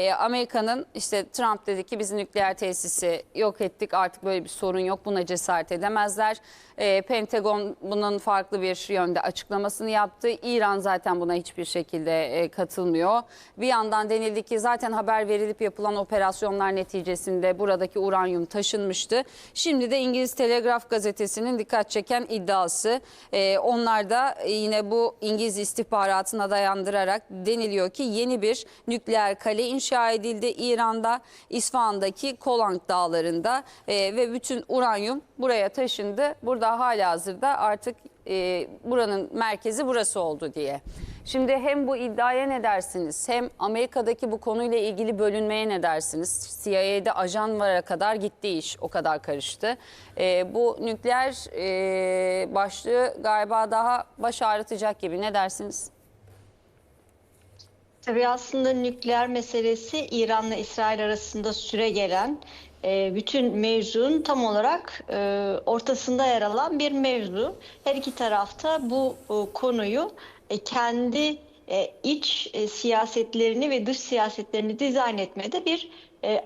E, Amerika'nın işte Trump dedi ki biz nükleer tesisi yok ettik artık böyle bir sorun yok buna cesaret edemezler. E, Pentagon bunun farklı bir yönde açıklamasını yaptı. İran zaten buna hiçbir şekilde e, katılmıyor. Bir yandan denildi ki zaten haber verilip yapılan operasyonlar neticesinde buradaki uranyum taşınmıştı. Şimdi de İngiliz Telegraf gazetesinin dikkat çeken iddiası. E, onlar da yine bu İngiliz istihbaratına dayandırarak deniliyor ki yeni bir nükleer kale inşa edildi İran'da İsfahan'daki Kolang dağlarında e, ve bütün uranyum buraya taşındı. Burada hala hazırda artık e, buranın merkezi burası oldu diye. Şimdi hem bu iddiaya ne dersiniz hem Amerika'daki bu konuyla ilgili bölünmeye ne dersiniz? CIA'de ajanlara kadar gitti iş o kadar karıştı. E, bu nükleer e, başlığı galiba daha baş ağrıtacak gibi ne dersiniz? Tabii aslında nükleer meselesi İran'la İsrail arasında süre gelen e, bütün mevzunun tam olarak e, ortasında yer alan bir mevzu. Her iki tarafta bu e, konuyu kendi iç siyasetlerini ve dış siyasetlerini dizayn etmede bir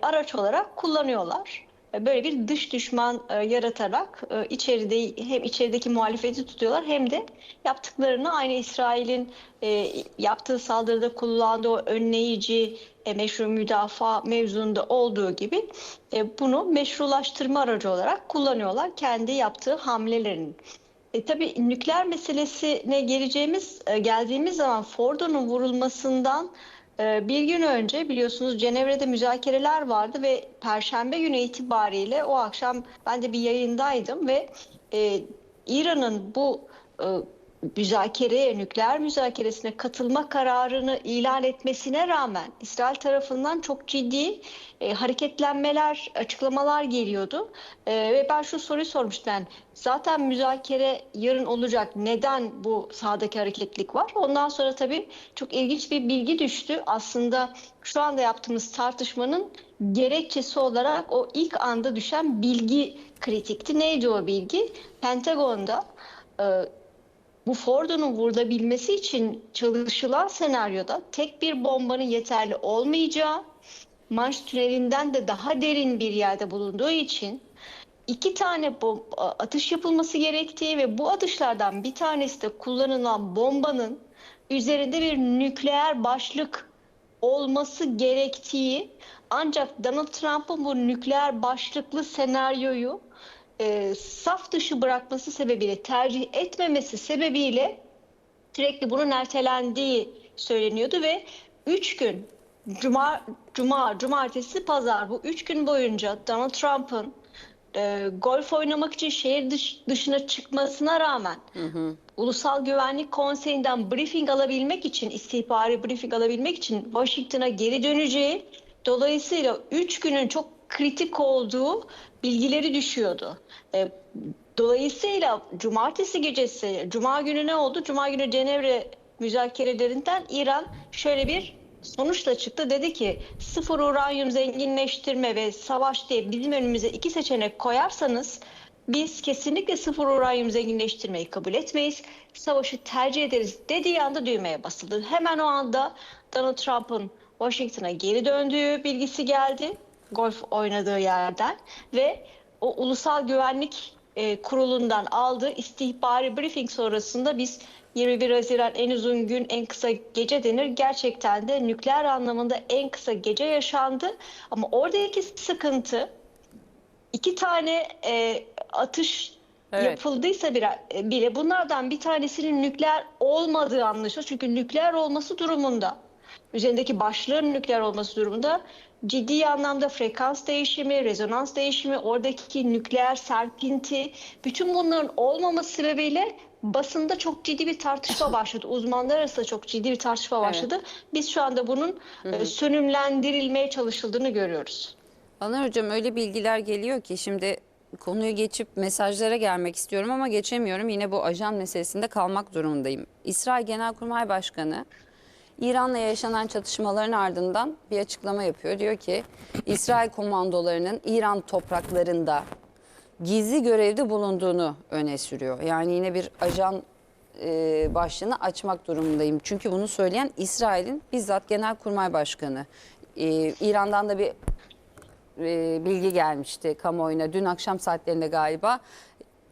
araç olarak kullanıyorlar. Böyle bir dış düşman e, yaratarak e, içeride hem içerideki muhalefeti tutuyorlar hem de yaptıklarını aynı İsrail'in e, yaptığı saldırıda kullandığı önleyici e, meşru müdafaa mevzunda olduğu gibi e, bunu meşrulaştırma aracı olarak kullanıyorlar kendi yaptığı hamlelerin. E, tabii nükleer meselesine geleceğimiz e, geldiğimiz zaman Fordo'nun vurulmasından bir gün önce biliyorsunuz Cenevre'de müzakereler vardı ve Perşembe günü itibariyle o akşam ben de bir yayındaydım ve e, İran'ın bu e, müzakereye, nükleer müzakeresine katılma kararını ilan etmesine rağmen İsrail tarafından çok ciddi e, hareketlenmeler, açıklamalar geliyordu. E, ve ben şu soruyu sormuştum. Yani zaten müzakere yarın olacak. Neden bu sahadaki hareketlik var? Ondan sonra tabii çok ilginç bir bilgi düştü. Aslında şu anda yaptığımız tartışmanın gerekçesi olarak o ilk anda düşen bilgi kritikti. Neydi o bilgi? Pentagon'da e, bu Fordo'nun vurulabilmesi için çalışılan senaryoda tek bir bombanın yeterli olmayacağı, Manş tünelinden de daha derin bir yerde bulunduğu için iki tane atış yapılması gerektiği ve bu atışlardan bir tanesi de kullanılan bombanın üzerinde bir nükleer başlık olması gerektiği ancak Donald Trump'ın bu nükleer başlıklı senaryoyu e, saf dışı bırakması sebebiyle tercih etmemesi sebebiyle sürekli bunun ertelendiği söyleniyordu ve 3 gün cuma cuma cumartesi pazar bu 3 gün boyunca Donald Trump'ın e, golf oynamak için şehir dış- dışına çıkmasına rağmen Ulusal Güvenlik Konseyi'nden briefing alabilmek için, istihbari briefing alabilmek için Washington'a geri döneceği, dolayısıyla 3 günün çok kritik olduğu bilgileri düşüyordu. E, dolayısıyla cumartesi gecesi, cuma günü ne oldu? Cuma günü Cenevre müzakerelerinden İran şöyle bir sonuçla çıktı. Dedi ki sıfır uranyum zenginleştirme ve savaş diye bizim önümüze iki seçenek koyarsanız biz kesinlikle sıfır uranyum zenginleştirmeyi kabul etmeyiz. Savaşı tercih ederiz dediği anda düğmeye basıldı. Hemen o anda Donald Trump'ın Washington'a geri döndüğü bilgisi geldi. Golf oynadığı yerden ve o ulusal güvenlik e, kurulundan aldığı istihbari briefing sonrasında biz 21 Haziran en uzun gün en kısa gece denir. Gerçekten de nükleer anlamında en kısa gece yaşandı. Ama oradaki sıkıntı iki tane e, atış Evet. yapıldıysa bir, e, bile bunlardan bir tanesinin nükleer olmadığı anlaşılıyor. Çünkü nükleer olması durumunda üzerindeki başlığın nükleer olması durumunda ciddi anlamda frekans değişimi, rezonans değişimi, oradaki nükleer serpinti, bütün bunların olmaması sebebiyle basında çok ciddi bir tartışma başladı. Uzmanlar arasında çok ciddi bir tartışma Evet. başladı. Biz şu anda bunun e, sönümlendirilmeye çalışıldığını görüyoruz. Anlar Hocam öyle bilgiler geliyor ki şimdi konuyu geçip mesajlara gelmek istiyorum ama geçemiyorum. Yine bu ajan meselesinde kalmak durumundayım. İsrail Genelkurmay Başkanı İran'la yaşanan çatışmaların ardından bir açıklama yapıyor. Diyor ki İsrail komandolarının İran topraklarında gizli görevde bulunduğunu öne sürüyor. Yani yine bir ajan e, başlığını açmak durumundayım. Çünkü bunu söyleyen İsrail'in bizzat Genelkurmay Başkanı. e, İran'dan da bir e, bilgi gelmişti kamuoyuna dün akşam saatlerinde galiba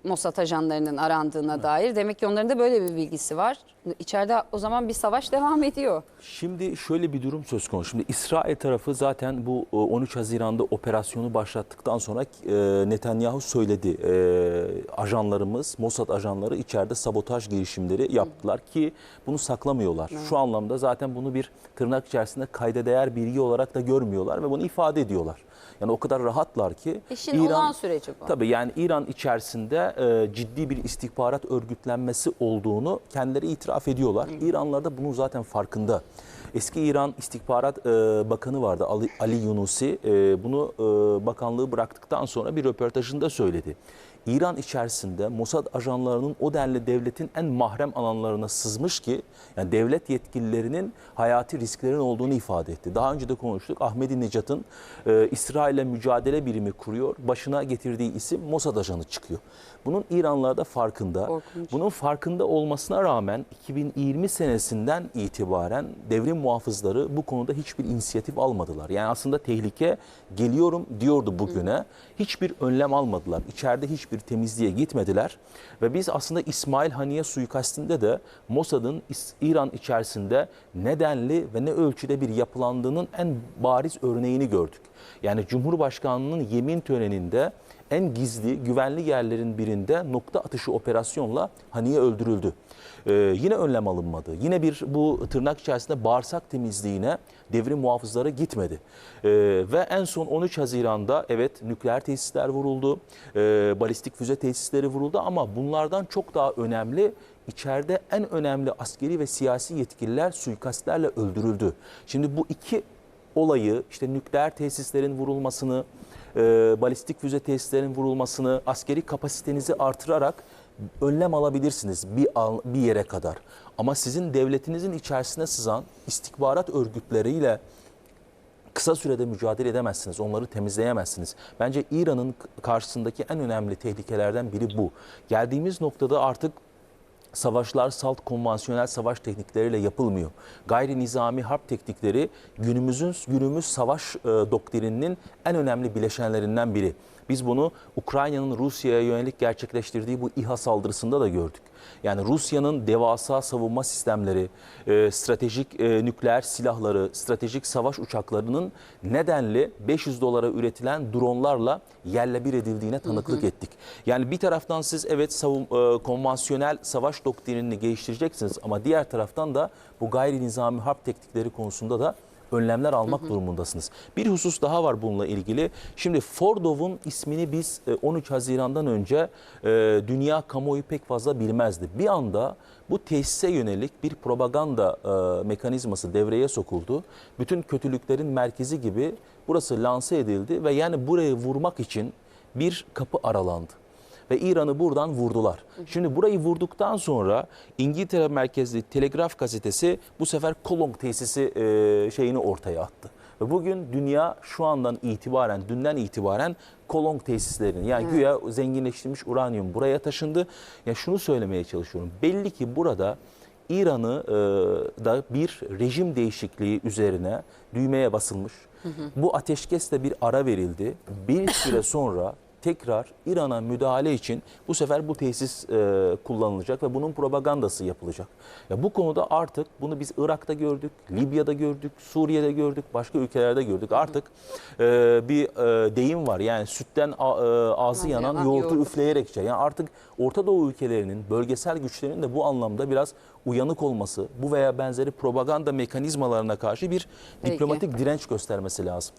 Mossad ajanlarının arandığına dair. Demek ki onların da böyle bir bilgisi var. İçeride o zaman bir savaş devam ediyor. Şimdi şöyle bir durum söz konusu. Şimdi İsrail tarafı zaten bu e, 13 Haziran'da operasyonu başlattıktan sonra e, Netanyahu söyledi. E, ajanlarımız, Mossad ajanları içeride sabotaj girişimleri yaptılar ki bunu saklamıyorlar. Şu anlamda zaten bunu bir tırnak içerisinde kayda değer bilgi olarak da görmüyorlar ve bunu ifade ediyorlar. Yani o kadar rahatlar ki İşin olan süreci bu. Tabii yani İran içerisinde e, ciddi bir istihbarat örgütlenmesi olduğunu kendileri itiraf ediyorlar. İranlılar da bunun zaten farkında. Eski İran İstihbarat e, Bakanı vardı Ali, Ali Yunusi. E, bunu e, bakanlığı bıraktıktan sonra bir röportajında söyledi. İran içerisinde Mossad ajanlarının o denli devletin en mahrem alanlarına sızmış ki yani devlet yetkililerinin hayati risklerin olduğunu ifade etti. Daha önce de konuştuk. Ahmedi Necat'ın e, İsrail'le mücadele birimi kuruyor. Başına getirdiği isim Mossad ajanı çıkıyor. Bunun İranlılar da farkında. Korkunç. Bunun farkında olmasına rağmen 2020 senesinden itibaren devrim muhafızları bu konuda hiçbir inisiyatif almadılar. Yani aslında tehlike geliyorum diyordu bugüne. Hiçbir önlem almadılar. İçeride hiçbir temizliğe gitmediler. Ve biz aslında İsmail Haniye suikastinde de Mossad'ın İran içerisinde nedenli ve ne ölçüde bir yapılandığının en bariz örneğini gördük. Yani Cumhurbaşkanlığının yemin töreninde en gizli güvenli yerlerin birinde nokta atışı operasyonla Haniye öldürüldü. Ee, yine önlem alınmadı. Yine bir bu tırnak içerisinde bağırsak temizliğine devrim muhafızları gitmedi. Ee, ve en son 13 Haziran'da evet nükleer tesisler vuruldu, ee, balistik füze tesisleri vuruldu ama bunlardan çok daha önemli içeride en önemli askeri ve siyasi yetkililer suikastlerle öldürüldü. Şimdi bu iki olayı işte nükleer tesislerin vurulmasını, e, balistik füze tesislerinin vurulmasını, askeri kapasitenizi artırarak önlem alabilirsiniz bir, al- bir yere kadar. Ama sizin devletinizin içerisine sızan istihbarat örgütleriyle kısa sürede mücadele edemezsiniz. Onları temizleyemezsiniz. Bence İran'ın karşısındaki en önemli tehlikelerden biri bu. Geldiğimiz noktada artık savaşlar salt konvansiyonel savaş teknikleriyle yapılmıyor. Gayri nizami harp teknikleri günümüzün günümüz savaş e, doktrininin en önemli bileşenlerinden biri. Biz bunu Ukrayna'nın Rusya'ya yönelik gerçekleştirdiği bu İHA saldırısında da gördük. Yani Rusya'nın devasa savunma sistemleri, e, stratejik e, nükleer silahları, stratejik savaş uçaklarının nedenli 500 dolara üretilen dronlarla yerle bir edildiğine tanıklık ettik. Yani bir taraftan siz evet savun, e, konvansiyonel savaş doktrinini geliştireceksiniz ama diğer taraftan da bu gayri nizami harp teknikleri konusunda da önlemler almak durumundasınız. Bir husus daha var bununla ilgili. Şimdi Fordov'un ismini biz e, 13 Haziran'dan önce e, dünya kamuoyu pek fazla bilmezdi. Bir anda bu tesise yönelik bir propaganda e, mekanizması devreye sokuldu. Bütün kötülüklerin merkezi gibi burası lanse edildi ve yani burayı vurmak için bir kapı aralandı ve İran'ı buradan vurdular. Şimdi burayı vurduktan sonra İngiltere merkezli Telegraf gazetesi bu sefer Kolong tesisi e, şeyini ortaya attı. Ve bugün dünya şu andan itibaren, dünden itibaren Kolong tesislerini yani güya zenginleştirilmiş uranyum buraya taşındı. Ya şunu söylemeye çalışıyorum. Belli ki burada İran'ı e, da bir rejim değişikliği üzerine düğmeye basılmış. Bu ateşkesle bir ara verildi. Bir süre sonra tekrar İran'a müdahale için bu sefer bu tesis e, kullanılacak ve bunun propagandası yapılacak. Ya bu konuda artık bunu biz Irak'ta gördük, Libya'da gördük, Suriye'de gördük, başka ülkelerde gördük. Artık e, bir e, deyim var. Yani sütten a- e, ağzı yanan yanan yoğurdu. üfleyerek içer. Yani artık Orta Doğu ülkelerinin bölgesel güçlerinin de bu anlamda biraz uyanık olması, bu veya benzeri propaganda mekanizmalarına karşı bir Peki. diplomatik direnç göstermesi lazım.